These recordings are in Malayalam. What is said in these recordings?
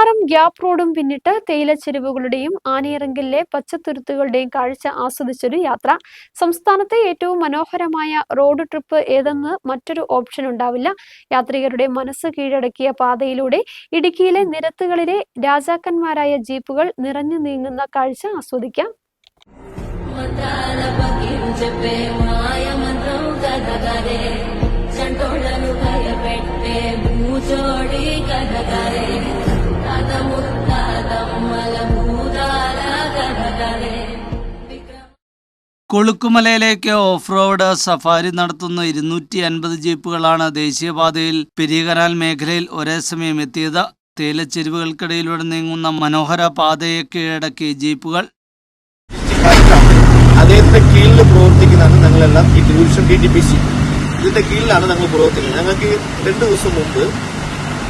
പാറാം ഗ്യാപ് റോഡും പിന്നിട്ട് തേയിലച്ചെരുവുകളുടെയും ആനയിറങ്കലിലെ പച്ചത്തുരുത്തുകളുടെയും കാഴ്ച ആസ്വദിച്ചൊരു യാത്ര. സംസ്ഥാനത്തെ ഏറ്റവും മനോഹരമായ റോഡ് ട്രിപ്പ് ഏതെന്ന് മറ്റൊരു ഓപ്ഷൻ ഉണ്ടാവില്ല. യാത്രികരുടെ മനസ്സ് കീഴടക്കിയ പാതയിലൂടെ ഇടുക്കിയിലെ നിരത്തുകളിലെ രാജാക്കന്മാരായ ജീപ്പുകൾ നിറഞ്ഞു നീങ്ങുന്ന കാഴ്ച ആസ്വദിക്കാം. കൊളുക്കുമലയിലേക്ക് ഓഫ് റോഡ് സഫാരി നടത്തുന്ന ഇരുന്നൂറ്റി അൻപത് ജീപ്പുകളാണ് ദേശീയപാതയിൽ പെരിയകനാൽ മേഖലയിൽ ഒരേ സമയം എത്തിയത്. തേയിലച്ചെരുവുകൾക്കിടയിലൂടെ നീങ്ങുന്ന മനോഹര പാതയെ കീഴടക്കി ജീപ്പുകൾ. അദ്ദേഹത്തിന്റെ കീഴിൽ പ്രവർത്തിക്കുന്നതാണ് ഞങ്ങളെല്ലാം ഈ tourism D T P C ഇതിന്റെ കീഴിലാണ് ഞങ്ങൾ പ്രവർത്തിക്കുന്നത്. ഞങ്ങൾക്ക് രണ്ട് ദിവസം മുമ്പ്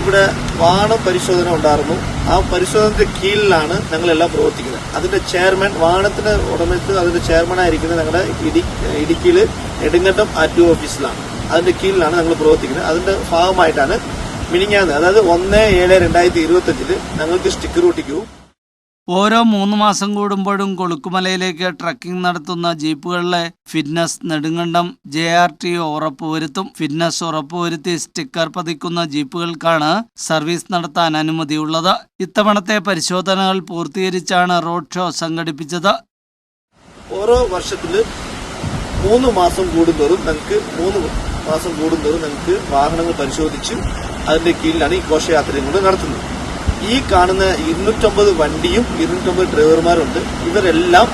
ഇവിടെ വാണം പരിശോധന ഉണ്ടായിരുന്നു ആ പരിശോധനയുടെ കീഴിലാണ് ഞങ്ങളെല്ലാം പ്രവർത്തിക്കുന്നത്. അതിന്റെ ചെയർമാൻ വാണത്തിന് ഉടമത്ത് അതിന്റെ ചെയർമാനായിരിക്കുന്നത് ഞങ്ങളുടെ ഇടി ഇടുക്കിയിൽ നെടുങ്കണ്ടം ടു ഓഫീസിലാണ്. അതിന്റെ കീഴിലാണ് ഞങ്ങൾ പ്രവർത്തിക്കുന്നത്. അതിന്റെ ഭാഗമായിട്ടാണ് മിനിങ്ങാന്ന് അതായത് ഒന്ന് ഏഴ് രണ്ടായിരത്തി ഇരുപത്തഞ്ചിൽ ഞങ്ങൾക്ക് സ്റ്റിക്കർ ഒട്ടിക്കൂ. ഓരോ മൂന്ന് മാസം കൂടുമ്പോഴും കൊളുക്കുമലയിലേക്ക് ട്രക്കിംഗ് നടത്തുന്ന ജീപ്പുകളിലെ fitness Nedumkandam J R T ഉറപ്പുവരുത്തും. Fitness ഉറപ്പുവരുത്തി സ്റ്റിക്കർ പതിക്കുന്ന ജീപ്പുകൾക്കാണ് സർവീസ് നടത്താൻ അനുമതിയുള്ളത്. ഇത്തവണത്തെ പരിശോധനകൾ പൂർത്തീകരിച്ചാണ് റോഡ് ഷോ സംഘടിപ്പിച്ചത്. ഓരോ വർഷത്തിൽ മൂന്ന് മാസം കൂടുന്തോറും നമുക്ക് മൂന്ന് മാസം കൂടുന്തോറും നമുക്ക് വാഹനങ്ങൾ പരിശോധിച്ച് അതിന്റെ കീഴിലാണ് ഈ ഘോഷയാത്രയും കൂടെ നടത്തുന്നത്. ഈ കാണുന്ന ഇരുന്നൂറ്റമ്പത് വണ്ടിയും ഇരുന്നൂറ്റമ്പത് ഡ്രൈവർമാരുണ്ട്. ഇവരെല്ലാം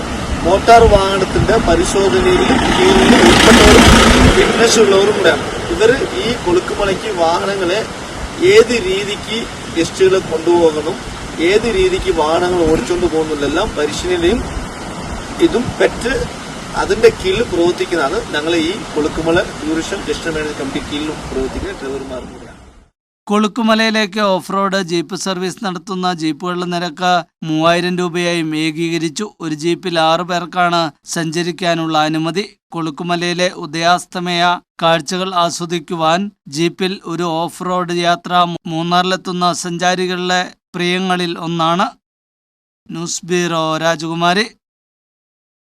മോട്ടാർ വാഹനത്തിന്റെ പരിശോധനയിൽ കീഴിൽ ഉൾപ്പെട്ടവരും ഫിറ്റ്നസ് ഉള്ളവരും കൂടെയാണ്. ഇവർ ഈ കൊളുക്കുമലയ്ക്ക് വാഹനങ്ങളെ ഏത് രീതിക്ക് ഗസ്റ്റുകളെ കൊണ്ടുപോകണം ഏത് രീതിക്ക് വാഹനങ്ങൾ ഓടിച്ചുകൊണ്ട് പോകുന്നതിലെല്ലാം പരിശീലനയും ഇതും പെറ്റ് അതിന്റെ കീഴിൽ പ്രവർത്തിക്കുന്നതാണ് ഞങ്ങൾ ഈ Kolukkumalai tourism guest manage committee കീഴിൽ പ്രവർത്തിക്കുന്ന ഡ്രൈവർമാരും കൂടെയാണ് കൊളുക്കുമലയിലേക്ക് ഓഫ് റോഡ് ജീപ്പ് സർവീസ് നടത്തുന്ന ജീപ്പുകളുടെ നിരക്ക് മൂവായിരം രൂപയായും ഏകീകരിച്ചു. ഒരു ജീപ്പിൽ ആറു പേർക്കാണ് സഞ്ചരിക്കാനുള്ള അനുമതി. കൊളുക്കുമലയിലെ ഉദയാസ്തമയ കാഴ്ചകൾ ആസ്വദിക്കുവാൻ ജീപ്പിൽ ഒരു ഓഫ് റോഡ് യാത്ര മൂന്നാറിലെത്തുന്ന സഞ്ചാരികളുടെ പ്രിയങ്ങളിൽ ഒന്നാണ്. ന്യൂസ് ബ്യൂറോ രാജകുമാരി.